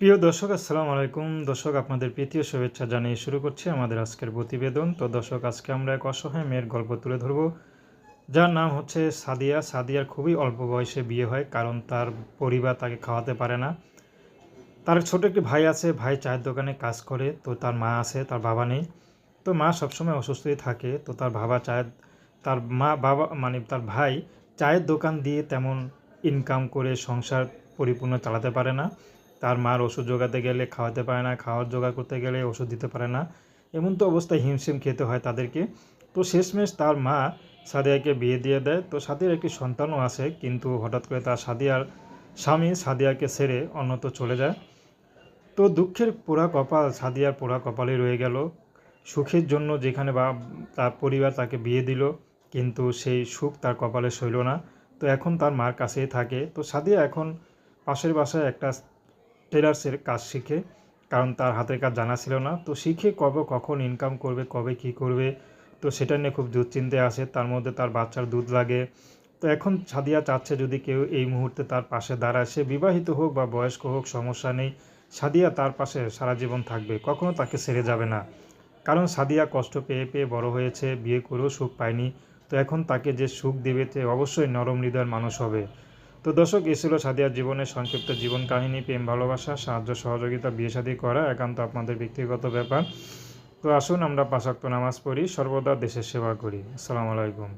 প্রিয় দর্শক, আসসালামু আলাইকুম। দর্শক, আপনাদের প্রীতীয় শুভেচ্ছা জানিয়ে শুরু করছি আমাদের আজকের প্রতিবেদন। তো দর্শক, আজকে আমরা এক অসহায় মেয়ের গল্প তুলে ধরব। যার নাম হচ্ছে সাদিয়া। সাদিয়ার খুবই অল্প বয়সে বিয়ে হয়, কারণ তার পরিবার তাকে খাওয়াতে পারে না। তার ছোট একটি ভাই আছে, ভাই চায়ের দোকানে কাজ করে, তো তার মা আছে, তার বাবা নেই। তো মা সবসময় অসুস্থই থাকে, তো তার বাবা চায়ের, তার মা, বাবা মানে তার ভাই চায়ের দোকান দিয়ে তেমন ইনকাম করে সংসার পরিপূর্ণ চালাতে পারে না। তার মার ওষুধ জোগাতে গেলে খাওয়াতে পারে না, খাওয়ার জোগাড় করতে গেলে ওষুধ দিতে পারে না। এমন তো অবস্থায় হিমশিম খেতে হয় তাদেরকে। তো শেষমেশ তার মা সাদিয়াকে বিয়ে দিয়ে দেয়। তো সাদিয়ার একটি সন্তানও আছে, কিন্তু হঠাৎ করে তার সাদিয়ার স্বামী সাদিয়াকে ছেড়ে অন্যত্র চলে যায়। তো দুঃখের পোড়া কপাল সাদিয়ার পোড়া কপালে রয়ে গেল। সুখের জন্য যেখানে বা তার পরিবার তাকে বিয়ে দিল, কিন্তু সেই সুখ তার কপালে সইল না। তো এখন তার মার কাছেই থাকে। তো সাদিয়া এখন পাশের বাসায় একটা টেলার্সের কাজ শিখে, কারণ তার হাতের কাজ জানা ছিল না। তো শিখে কবে কখন ইনকাম করবে, কবে কি করবে, তো সেটা নিয়ে খুব দুশ্চিন্তে আসে তার মধ্যে তার বাচ্চার দুধ লাগে। তো এখন সাদিয়া চাচ্ছে যদি কেউ এই মুহূর্তে তার পাশে দাঁড়ায়, সে বিবাহিত হোক বা বয়স্ক হোক, সমস্যা নেই। সাদিয়া তার পাশে সারা জীবন থাকবে, কখনো তাকে ছেড়ে যাবে না। কারণ সাদিয়া কষ্ট পেয়ে পেয়ে বড় হয়েছে, বিয়ে করেও সুখ পায়নি। তো এখন তাকে যে সুখ দেবে, সে অবশ্যই নরম হৃদয়ের মানুষ হবে। তো দর্শক এ ছিল সাদিয়ার জীবনের সংক্ষিপ্ত জীবন কাহিনী, প্রেম, ভালোবাসা, সাহায্য, সহযোগিতা, বিয়ে শাদী করা, একান্ত আপনাদের ব্যক্তিগত ব্যাপার। তো আসুন আমরা পাশাক্ত নামাজ পড়ি, সর্বদা দেশের সেবা করি। আসসালামু আলাইকুম।